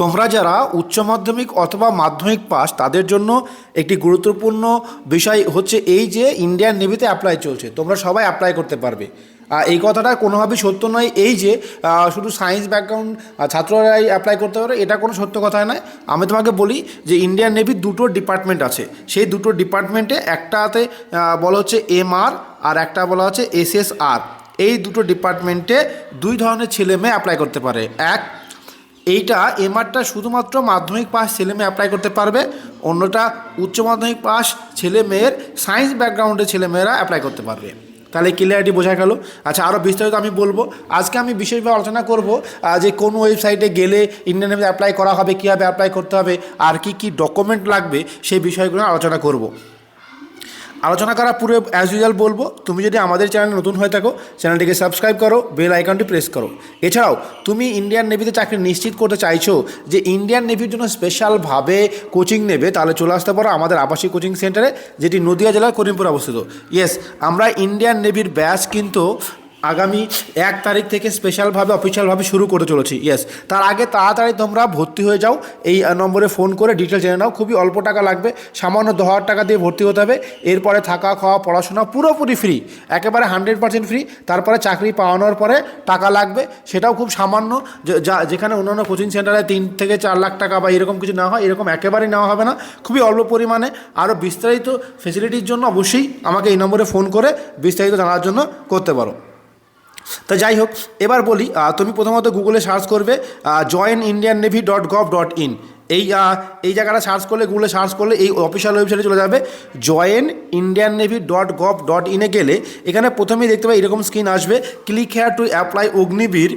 তোমরা যারা উচ্চ মাধ্যমিক অথবা মাধ্যমিক পাস, তাদের জন্য একটি গুরুত্বপূর্ণ বিষয় হচ্ছে এই যে ইন্ডিয়ান নেভিতে অ্যাপ্লাই চলছে। তোমরা সবাই অ্যাপ্লাই করতে পারবে। এই কথাটা কোনোভাবেই সত্য নয়। এই যে শুধু সায়েন্স ব্যাকগ্রাউন্ড ছাত্ররাই অ্যাপ্লাই করতে পারে, এটা কোনো সত্য কথা নয়। আমি তোমাকে বলি যে ইন্ডিয়ান নেভির দুটো ডিপার্টমেন্ট আছে। সেই দুটো ডিপার্টমেন্টে একটাতে বলা হচ্ছে এমআর আর একটা বলা হচ্ছে এসএসআর এই দুটো ডিপার্টমেন্টে দুই ধরনের ছেলে মেয়ে অ্যাপ্লাই করতে পারে। এক এইটা এমআরটা শুধুমাত্র মাধ্যমিক পাস ছেলে মেয়ে অ্যাপ্লাই করতে পারবে, অন্যটা উচ্চ মাধ্যমিক পাস ছেলে মেয়ের সায়েন্স ব্যাকগ্রাউন্ডের ছেলে মেয়েরা অ্যাপ্লাই করতে পারবে। তাহলে ক্লিয়ারিটি বোঝা গেল। আচ্ছা আরও বিস্তারিত আমি বলব। আজকে আমি বিশেষভাবে আলোচনা করব যে কোন ওয়েবসাইটে গেলে ইন্ডিয়ান অ্যাপ্লাই করা হবে, কীভাবে অ্যাপ্লাই করতে হবে, আর কি কি ডকুমেন্ট লাগবে, সেই বিষয়গুলো আলোচনা করব। আলোচনা করার পূর্বে অ্যাজ ইউজুয়াল বলব, তুমি যদি আমাদের চ্যানেলে নতুন হয়ে থাকো চ্যানেলটিকে সাবস্ক্রাইব করো বেল আইকনটি প্রেস করো। এছাড়াও, তুমি ইন্ডিয়ান নেভিতে চাকরি নিশ্চিত করতে চাইছো যে ইন্ডিয়ান নেভির জন্য স্পেশালভাবে কোচিং নেবে, তাহলে চলে আসতে পারো আমাদের আবাসিক কোচিং সেন্টারে যেটি নদিয়া জেলার করিমপুর অবস্থিত। ইয়েস আমরা ইন্ডিয়ান নেভির ব্যাচ কিন্তু আগামী এক তারিখ থেকে স্পেশালভাবে অফিসিয়ালভাবে শুরু করে চলেছি। ইয়েস তার আগে তাড়াতাড়ি তোমরা ভর্তি হয়ে যাও। এই নম্বরে ফোন করে ডিটেল জেনে নাও। খুবই অল্প টাকা লাগবে। সামান্য দু হাজার টাকা দিয়ে ভর্তি হতে হবে। এরপরে থাকা, খাওয়া, পড়াশোনা পুরোপুরি ফ্রি একেবারে হান্ড্রেড পার্সেন্ট ফ্রি তারপরে চাকরি পাওয়ানোর পরে টাকা লাগবে। সেটাও খুব সামান্য। যা যেখানে অন্যান্য কোচিং সেন্টারে তিন থেকে চার লাখ টাকা বা এরকম কিছু নেওয়া হয়, এরকম একেবারেই নেওয়া হবে না। খুবই অল্প পরিমাণে। আরও বিস্তারিত ফেসিলিটির জন্য অবশ্যই আমাকে এই নম্বরে ফোন করে বিস্তারিত জানার জন্য করতে পারো। তো যাই হোক এবার বলি তুমি প্রথমত গুগলে সার্চ করবে join Indian navy dot gov dot in এই এই জায়গাটা সার্চ করলে গুগলে সার্চ করলে এই অফিসিয়াল ওয়েবসাইটে চলে যাবে join Indian navy dot gov dot ইনে গেলে, এখানে প্রথমেই দেখতে পাবে এরকম স্ক্রিন আসবে click here to apply Agniveer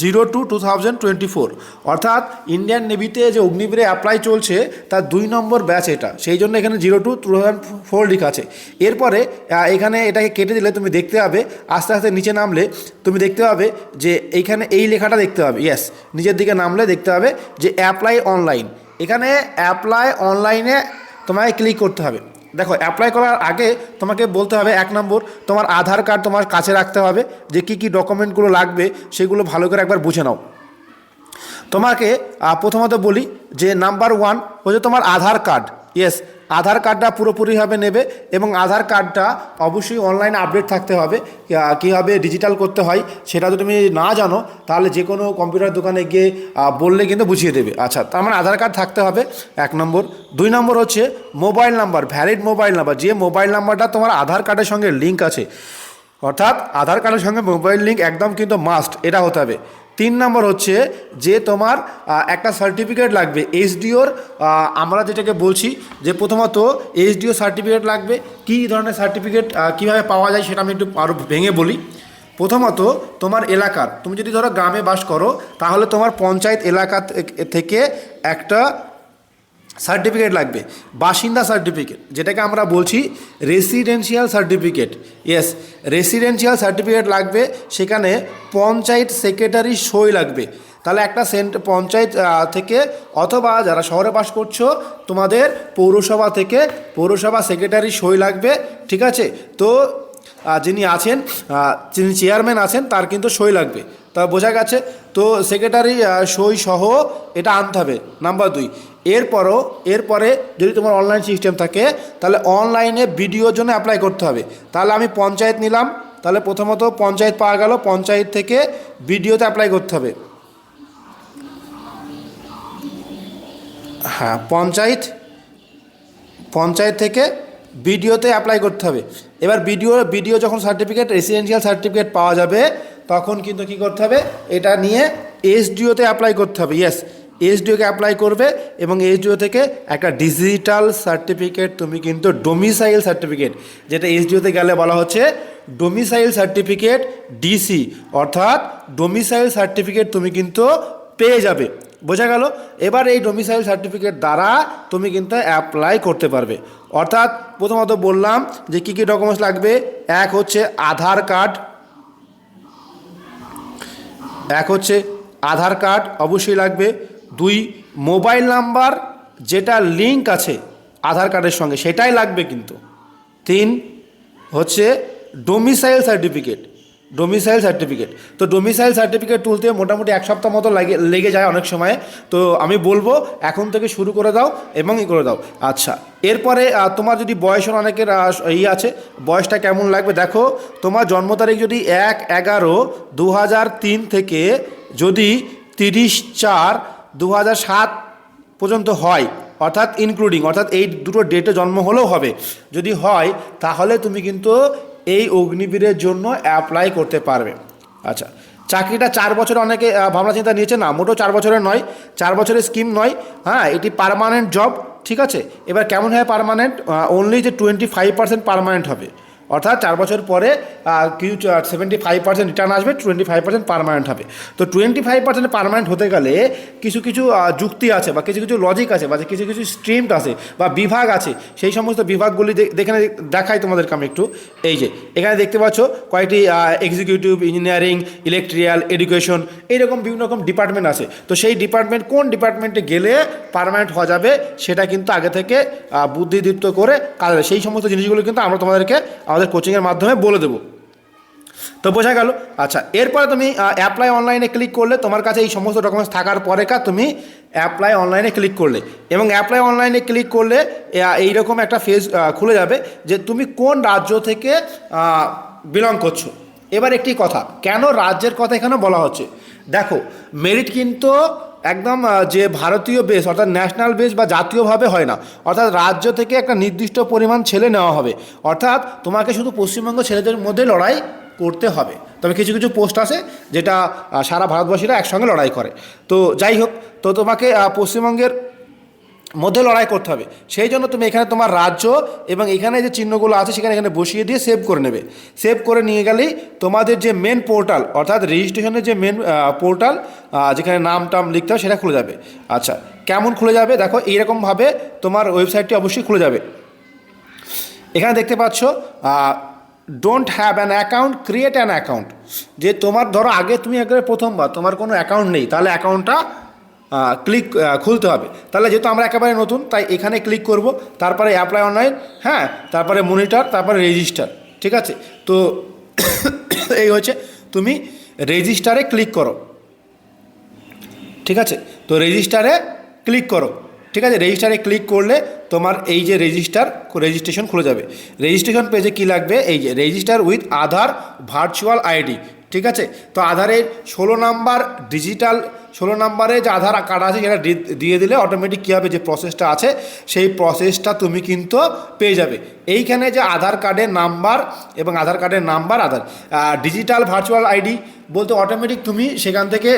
zero two two thousand twenty four. অর্থাৎ ইন্ডিয়ান নেভিতে যে অগ্নিবীরে অ্যাপ্লাই চলছে, তার দুই নম্বর ব্যাচ এটা। সেই জন্য এখানে zero two two thousand four লেখা আছে। এরপরে এখানে এটাকে কেটে দিলে তুমি দেখতে পাবে, আস্তে আস্তে নিচে নামলে তুমি দেখতে পাবে যে এইখানে এই লেখাটা দেখতে পাবে। ইয়েস নিচের দিকে নামলে দেখতে পাবে যে অ্যাপ্লাই অনলাইন এখানে অ্যাপ্লাই অনলাইনে তোমায় ক্লিক করতে হবে। দেখো অ্যাপ্লাই করার আগে তোমাকে বলতে হবে এক নম্বর, তোমার আধার কার্ড তোমার কাছে রাখতে হবে যে কি কি ডকুমেন্টগুলো লাগবে, সেগুলো ভালো করে একবার বুঝে নাও। তোমাকে প্রথমত বলি যে নাম্বার ওয়ান হচ্ছে তোমার আধার কার্ড ইয়েস আধার কার্ডটা পুরোপুরিভাবে নেবে এবং আধার কার্ডটা অবশ্যই অনলাইনে আপডেট থাকতে হবে। কীভাবে ডিজিটাল করতে হয় সেটা যদি তুমি না জানো, তাহলে যে কোনো কম্পিউটার দোকানে গিয়ে বললে কিন্তু বুঝিয়ে দেবে। আচ্ছা তার মানে আধার কার্ড থাকতে হবে এক নম্বর। দুই নম্বর হচ্ছে mobile number valid mobile number যে মোবাইল নাম্বারটা তোমার আধার কার্ডের সঙ্গে লিঙ্ক আছে। অর্থাৎ আধার কার্ডের সঙ্গে মোবাইল লিঙ্ক একদম কিন্তু মাস্ট এটা হতে হবে। তিন নম্বর হচ্ছে যে তোমার একটা সার্টিফিকেট লাগবে এইচডিওর আমরা যেটাকে বলছি যে প্রথমত এইচডিও সার্টিফিকেট লাগবে, কী ধরনের সার্টিফিকেট কীভাবে পাওয়া যায় সেটা আমি একটু আরও ভেঙে বলি। প্রথমত তোমার এলাকার, তুমি যদি ধরো গ্রামে বাস করো, তাহলে তোমার পঞ্চায়েত এলাকা থেকে- থেকে একটা সার্টিফিকেট লাগবে, বাসিন্দা সার্টিফিকেট, যেটাকে আমরা বলছি residential certificate yes residential certificate লাগবে, সেখানে পঞ্চায়েত সেক্রেটারি সই লাগবে। তাহলে একটা সেন্ট পঞ্চায়েত থেকে অথবা যারা শহরে বাস করছ, তোমাদের পৌরসভা থেকে পৌরসভা সেক্রেটারি সই লাগবে, ঠিক আছে? তো যিনি আছেন যিনি চেয়ারম্যান আছেন, তার কিন্তু সই লাগবে। তা বোঝা গেছে, তো সেক্রেটারি সই সহ এটা আনতে হবে নাম্বার দুই। এরপরও, এরপরে যদি তোমার অনলাইন সিস্টেম থাকে, তাহলে অনলাইনে ভিডিওর জন্য অ্যাপ্লাই করতে হবে। তাহলে আমি পঞ্চায়েত নিলাম, তাহলে প্রথমত পঞ্চায়েত পাওয়া গেল, পঞ্চায়েত থেকে ভিডিওতে অ্যাপ্লাই করতে হবে। হ্যাঁ পঞ্চায়েত পঞ্চায়েত থেকে বিডিওতে অ্যাপ্লাই করতে হবে। এবার বিডিও বিডিও যখন সার্টিফিকেট রেসিডেন্সিয়াল সার্টিফিকেট পাওয়া যাবে, তখন কিন্তু কি করতে হবে? এটা নিয়ে এসডিওতে অ্যাপ্লাই করতে হবে ইয়েস এসডিওকে অ্যাপ্লাই করবে এবং এসডিও থেকে একটা ডিজিটাল সার্টিফিকেট তুমি কিন্তু ডোমিসাইল সার্টিফিকেট যেটা এসডিওতে গেলে বলা হচ্ছে ডোমিসাইল সার্টিফিকেট ডিসি অর্থাৎ ডোমিসাইল সার্টিফিকেট তুমি কিন্তু পেয়ে যাবে। বোঝা গেল, এবার এই ডোমিসাইল সার্টিফিকেট দ্বারা তুমি কিন্তু অ্যাপ্লাই করতে পারবে। অর্থাৎ প্রথমত বললাম যে কী কী ডকুমেন্টস লাগবে? এক হচ্ছে আধার কার্ড। এক হচ্ছে আধার কার্ড অবশ্যই লাগবে। দুই, মোবাইল নাম্বার, যেটা লিঙ্ক আছে আধার কার্ডের সঙ্গে, সেটাই লাগবে কিন্তু। তিন, হচ্ছে ডোমিসাইল সার্টিফিকেট ডোমিসাইল সার্টিফিকেট তো ডোমিসাইল সার্টিফিকেট তুলতে মোটামুটি এক সপ্তাহ মতো লাগে লেগে যায় অনেক সময়। তো আমি বলব, এখন থেকে শুরু করে দাও এবং ই করে দাও। আচ্ছা এরপরে তোমার যদি বয়সের অনেকের ই আছে, বয়সটা কেমন লাগবে? দেখো, তোমার জন্ম তারিখ যদি এক এগারো দু থেকে যদি তিরিশ চার দু পর্যন্ত হয়, অর্থাৎ ইনক্লুডিং অর্থাৎ এই দুটো ডেটে জন্ম হলেও হবে। যদি হয়, তাহলে তুমি কিন্তু এই অগ্নিবীরের জন্য অ্যাপ্লাই করতে পারবে। আচ্ছা চাকরিটা চার বছর অনেকে ভাবনা চিন্তা নিয়েছে না, মোটেও চার বছরের নয়, চার বছরের স্কিম নয়। হ্যাঁ এটি পারমানেন্ট জব ঠিক আছে? এবার কেমন হয় পারমানেন্ট অনলি যে টোয়েন্টি ফাইভ পার্সেন্ট পারমানেন্ট হবে। অর্থাৎ চার বছর পরে কিছু সেভেন্টি ফাইভ পার্সেন্ট রিটার্ন আসবে টোয়েন্টি ফাইভ পার্সেন্ট পারমানেন্ট হবে। তো টোয়েন্টি ফাইভ পার্সেন্ট পারমানেন্ট হতে গেলে কিছু কিছু যুক্তি আছে বা কিছু কিছু লজিক আছে বা কিছু কিছু স্ট্রিম আছে বা বিভাগ আছে, সেই সমস্ত বিভাগগুলি দেখে দেখাই তোমাদেরকে আমি একটু। এই যে, এখানে দেখতে পাচ্ছ কয়েকটি এক্সিকিউটিভ ইঞ্জিনিয়ারিং ইলেকট্রিক্যাল এডুকেশন এইরকম বিভিন্ন রকম ডিপার্টমেন্ট আছে। তো সেই ডিপার্টমেন্ট কোন ডিপার্টমেন্টে গেলে পারমানেন্ট হওয়া যাবে, সেটা কিন্তু আগে থেকে বুদ্ধিদীপ্ত করে কাজ সেই সমস্ত জিনিসগুলো কিন্তু আমরা তোমাদেরকে আমাদের কোচিংয়ের মাধ্যমে বলে দেবো। তো বোঝা গেল? আচ্ছা এরপরে তুমি অ্যাপ্লাই অনলাইনে ক্লিক করলে তোমার কাছে এই সমস্ত ডকুমেন্টস থাকার পরে কা তুমি অ্যাপ্লাই অনলাইনে ক্লিক করলে। এবং অ্যাপ্লাই অনলাইনে ক্লিক করলে এইরকম একটা ফেজ খুলে যাবে যে তুমি কোন রাজ্য থেকে বিলং করছ। এবার একটি কথা, কেন রাজ্যের কথা এখানে বলা হচ্ছে? দেখো মেরিট কিন্তু একদম যে ভারতীয় বেস অর্থাৎ ন্যাশনাল বেস বা জাতীয়ভাবে হয় না। অর্থাৎ রাজ্য থেকে একটা নির্দিষ্ট পরিমাণ ছেলে নেওয়া হবে। অর্থাৎ তোমাকে শুধু পশ্চিমবঙ্গ ছেলেদের মধ্যে লড়াই করতে হবে। তবে কিছু কিছু পোস্ট আছে যেটা সারা ভারতবাসীরা একসঙ্গে লড়াই করে। তো যাই হোক, তো তোমাকে পশ্চিমবঙ্গের মধ্যে লড়াই করতে হবে। সেই জন্য তুমি এখানে তোমার রাজ্য এবং এখানে যে চিহ্নগুলো আছে সেখানে এখানে বসিয়ে দিয়ে সেভ করে নেবে। সেভ করে নিয়ে গেলেই তোমাদের যে মেন পোর্টাল অর্থাৎ রেজিস্ট্রেশনের যে মেন পোর্টাল যেখানে নাম টাম লিখতে হবে সেটা খুলে যাবে। আচ্ছা কেমন খুলে যাবে? দেখো, এইরকমভাবে তোমার ওয়েবসাইটটি অবশ্যই খুলে যাবে। এখানে দেখতে পাচ্ছ don't have an account create an account যে তোমার, ধরো আগে তুমি একবারে প্রথমবার, তোমার কোনো অ্যাকাউন্ট নেই, তাহলে অ্যাকাউন্টটা ক্লিক খুলতে হবে। তাহলে যেহেতু আমরা একেবারে নতুন, তাই এখানে ক্লিক করব। তারপরে অ্যাপ্লাই অনলাইন হ্যাঁ? তারপরে মনিটর তারপরে রেজিস্টার ঠিক আছে? তো এই হচ্ছে তুমি রেজিস্টারে ক্লিক করো। ঠিক আছে? তো রেজিস্টারে ক্লিক করো। ঠিক আছে? রেজিস্টারে ক্লিক করলে তোমার এই যে রেজিস্টার রেজিস্ট্রেশন খুলে যাবে। রেজিস্ট্রেশন পেজে কি লাগবে? এই যে register with Aadhaar virtual ID ঠিক আছে? তো আধারের ষোলো নাম্বার ডিজিটাল ষোলো নাম্বারে যে আধার কার্ড আছে, সেটা দিয়ে দিলে অটোমেটিক কী হবে? যে প্রসেসটা আছে, সেই প্রসেসটা তুমি কিন্তু পেয়ে যাবে। এইখানে যে আধার কার্ডের নাম্বার এবং আধার কার্ডের number Aadhaar digital virtual ID বলতে অটোমেটিক তুমি সেখান থেকে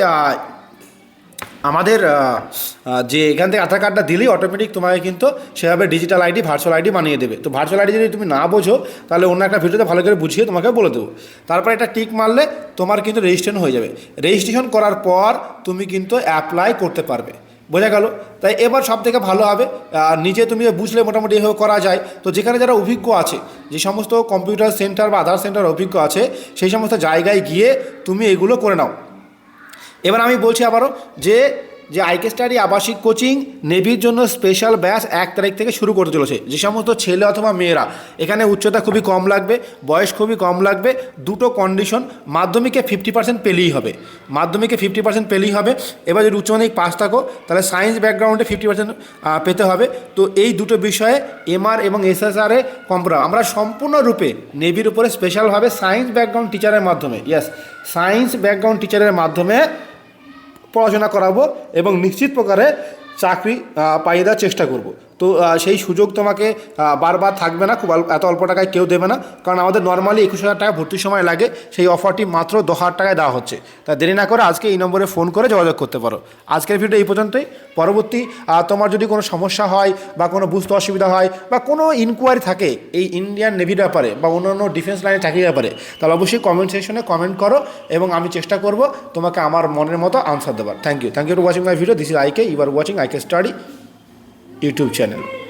আমাদের যে এখান থেকে আধার কার্ডটা দিলেই অটোমেটিক তোমাকে কিন্তু সেভাবে ডিজিটাল আইডি ভার্চুয়াল আইডি বানিয়ে দেবে। তো ভার্চুয়াল আইডি যদি তুমি না বোঝো, তাহলে অন্য একটা ভিডিওতে ভালো করে বুঝিয়ে তোমাকে বলে দেবো। তারপর এটা টিক মারলে তোমার কিন্তু রেজিস্ট্রেশন হয়ে যাবে। রেজিস্ট্রেশন করার পর তুমি কিন্তু অ্যাপ্লাই করতে পারবে। বোঝা গেল? তাই এবার সব থেকে ভালো হবে নিজে তুমি বুঝলে মোটামুটি এভাবে করা যায়, তো যেখানে যারা অভিজ্ঞ আছে, যে সমস্ত কম্পিউটার সেন্টার বা আধার সেন্টার অভিজ্ঞ আছে, সেই সমস্ত জায়গায় গিয়ে তুমি এগুলো করে নাও। এবার আমি বলছি আবারও যে যে আইকে স্টাডি আবাসিক কোচিং নেভির জন্য স্পেশাল ব্যাচ এক তারিখ থেকে শুরু করতে চলেছে। যে সমস্ত ছেলে অথবা মেয়েরা, এখানে উচ্চতা খুবই কম লাগবে, বয়স খুবই কম লাগবে, দুটো কন্ডিশন মাধ্যমিকে ফিফটি পার্সেন্ট পেলেই হবে। মাধ্যমিকে ফিফটি পার্সেন্ট পেলেই হবে। এবার যদি উচ্চ মাধ্যমিক পাস থাকো, তাহলে সায়েন্স ব্যাকগ্রাউন্ডে ফিফটি পার্সেন্ট পেতে হবে। তো এই দুটো বিষয়ে এমআর এবং এসএসআরে কম্পিউটার আমরা সম্পূর্ণরূপে নেভির উপরে স্পেশালভাবে সায়েন্স ব্যাকগ্রাউন্ড টিচারের মাধ্যমে ইয়াস সায়েন্স ব্যাকগ্রাউন্ড টিচারের মাধ্যমে পড়াশোনা করাবো এবং নিশ্চিত প্রকারে চাকরি পাইয়ে দেওয়ার চেষ্টা করব। তো সেই সুযোগ তোমাকে বারবার থাকবে না, খুব এত অল্প টাকায় কেউ দেবে না। কারণ আমাদের নর্মালি একুশ হাজার টাকা ভর্তির সময় লাগে, সেই অফারটি মাত্র দশ হাজার টাকায় দেওয়া হচ্ছে। তা দেরি না করে আজকে এই নম্বরে ফোন করে যোগাযোগ করতে পারো। আজকের ভিডিও এই পর্যন্তই। পরবর্তী তোমার যদি কোনো সমস্যা হয়, বা কোনো বুঝতে অসুবিধা হয়, বা কোনো ইনকোয়ারি থাকে এই ইন্ডিয়ান নেভির ব্যাপারে, বা অন্যান্য ডিফেন্স লাইনে চাকরির ব্যাপারে, তাহলে অবশ্যই কমেন্ট সেকশনে কমেন্ট করো এবং আমি চেষ্টা করব তোমাকে আমার মনের মতো আনসার দেওয়ার thank you thank you for watching my video this is IK you are watching IK study YouTube channel.